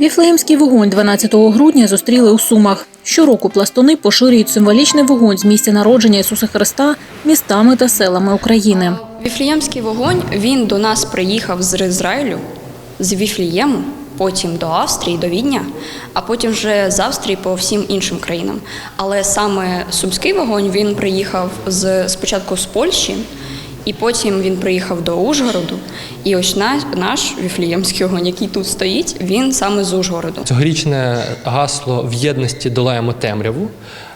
Віфлеємський вогонь 12 грудня зустріли у Сумах. Щороку пластуни поширюють символічний вогонь з місця народження Ісуса Христа містами та селами України. Віфліємський вогонь він до нас приїхав з Ізраїлю, з Віфлієму, потім до Австрії, до Відня, а потім вже з Австрії по всім іншим країнам. Але саме сумський вогонь він приїхав з спочатку з Польщі, і потім він приїхав до Ужгороду. І ось наш, наш віфліємський вогонь, який тут стоїть, він саме з Ужгороду. Цьогорічне гасло в єдності долаємо темряву.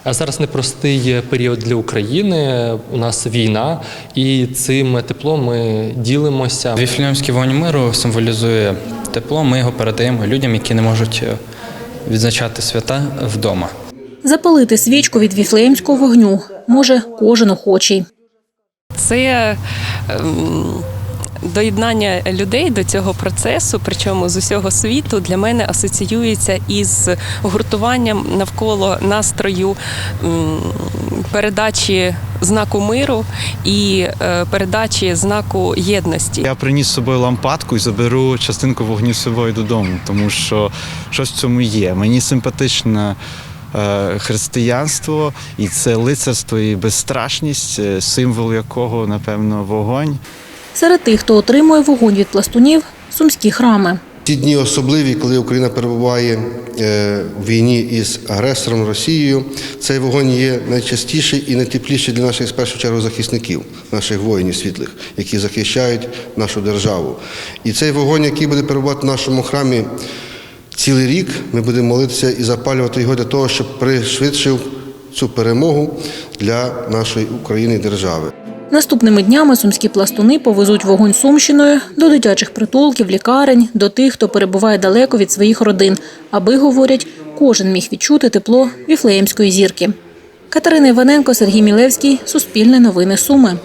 А Зараз непростий період для України. У нас війна, і цим теплом ми ділимося. Віфлеємський вогонь миру символізує тепло. Ми його передаємо людям, які не можуть е, відзначати свята вдома. Запалити свічку від віфлеємського вогню може кожен охочий. Це ем, доєднання людей до цього процесу, причому з усього світу, для мене асоціюється із гуртуванням навколо настрою передачі знаку миру і е, передачі знаку єдності. Я приніс з собою лампадку і заберу частинку вогню собою додому, тому що щось в цьому є. Мені симпатичне е, християнство, і це лицарство і безстрашність, е, символ якого, напевно, вогонь. Серед тих, хто отримує вогонь від пластунів сумські храми. Ці дні особливі, коли Україна перебуває е, в війні із агресором Росією. Цей вогонь є найчастіший і найтепліший для наших в першу чергу захисників, наших воїнів світлих, які захищають нашу державу. І цей вогонь, який буде перебувати в нашому храмі цілий рік, ми будемо молитися і запалювати його для того, щоб пришвидшив цю перемогу для нашої України і держави. Наступними днями сумські пластуни повезуть вогонь Сумщиною до дитячих притулків, лікарень, до тих, хто перебуває далеко від своїх родин, аби, говорять, кожен міг відчути тепло віфлеємської зірки. Катерина Іваненко, Сергій Мілевський, Суспільне новини Суми.